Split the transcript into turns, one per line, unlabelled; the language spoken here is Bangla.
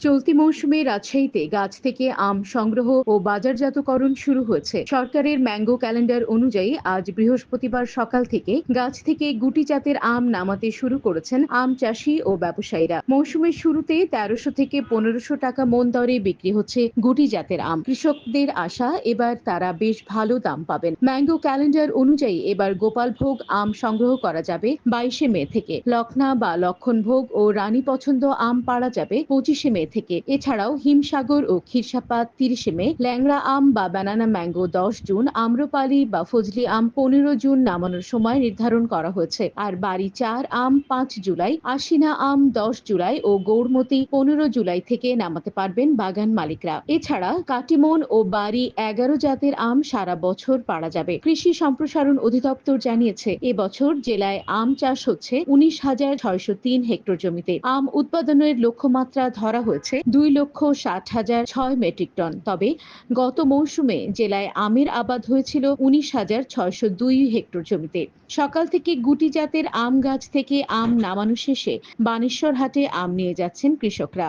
চলতি মৌসুমে রাজশাহীতে গাছ থেকে আম সংগ্রহ ও বাজারজাতকরণ শুরু হয়েছে। সরকারের ম্যাঙ্গো ক্যালেন্ডার অনুযায়ী আজ বৃহস্পতিবার সকাল থেকে গাছ থেকে গুটি জাতের আম নামাতে শুরু করেছেন আম চাষি ও ব্যবসায়ীরা। মৌসুমের শুরুতে তেরোশো থেকে পনেরোশো টাকা মন দরে বিক্রি হচ্ছে গুটি জাতের আম। কৃষকদের আশা, এবার তারা বেশ ভালো দাম পাবেন। ম্যাঙ্গো ক্যালেন্ডার অনুযায়ী এবার গোপালভোগ আম সংগ্রহ করা যাবে বাইশে মে থেকে। লখনা বা লক্ষণভোগ ও রানী পছন্দ আম পাড়া যাবে পঁচিশে মে থেকে। এছাড়াও হিমসাগর ও ক্ষীরসাপাত তিরিশে মে, ল্যাংড়া আম বা ব্যানানা ম্যাঙ্গো দশ জুন, আম্রপালি বা ফজলি আম পনেরো জুন নামানোর সময় নির্ধারণ করা হয়েছে। আর বাড়ি চার আম পাঁচ জুলাই, আশিনা আম দশ জুলাই ও গৌরমতি পনেরো জুলাই থেকে নামাতে পারবেন বাগান মালিকরা। এছাড়া কাটিমন ও বাড়ি এগারো জাতের আম সারা বছর পাড়া যাবে। কৃষি সম্প্রসারণ অধিদপ্তর জানিয়েছে এবছর জেলায় আম চাষ হচ্ছে উনিশ হাজার ছয়শো তিন হেক্টর জমিতে। আম উৎপাদনের লক্ষ্যমাত্রা ধরা হয়েছে দুই লক্ষ ষাট হাজার ছয় মেট্রিক টন। তবে গত মৌসুমে জেলায় আমের আবাদ হয়েছিল উনিশ হাজার ছয়শো দুই হেক্টর জমিতে। সকাল থেকে গুটি জাতের আম গাছ থেকে আম নামানো শেষে বানেশ্বর হাটে আম নিয়ে যাচ্ছেন কৃষকরা।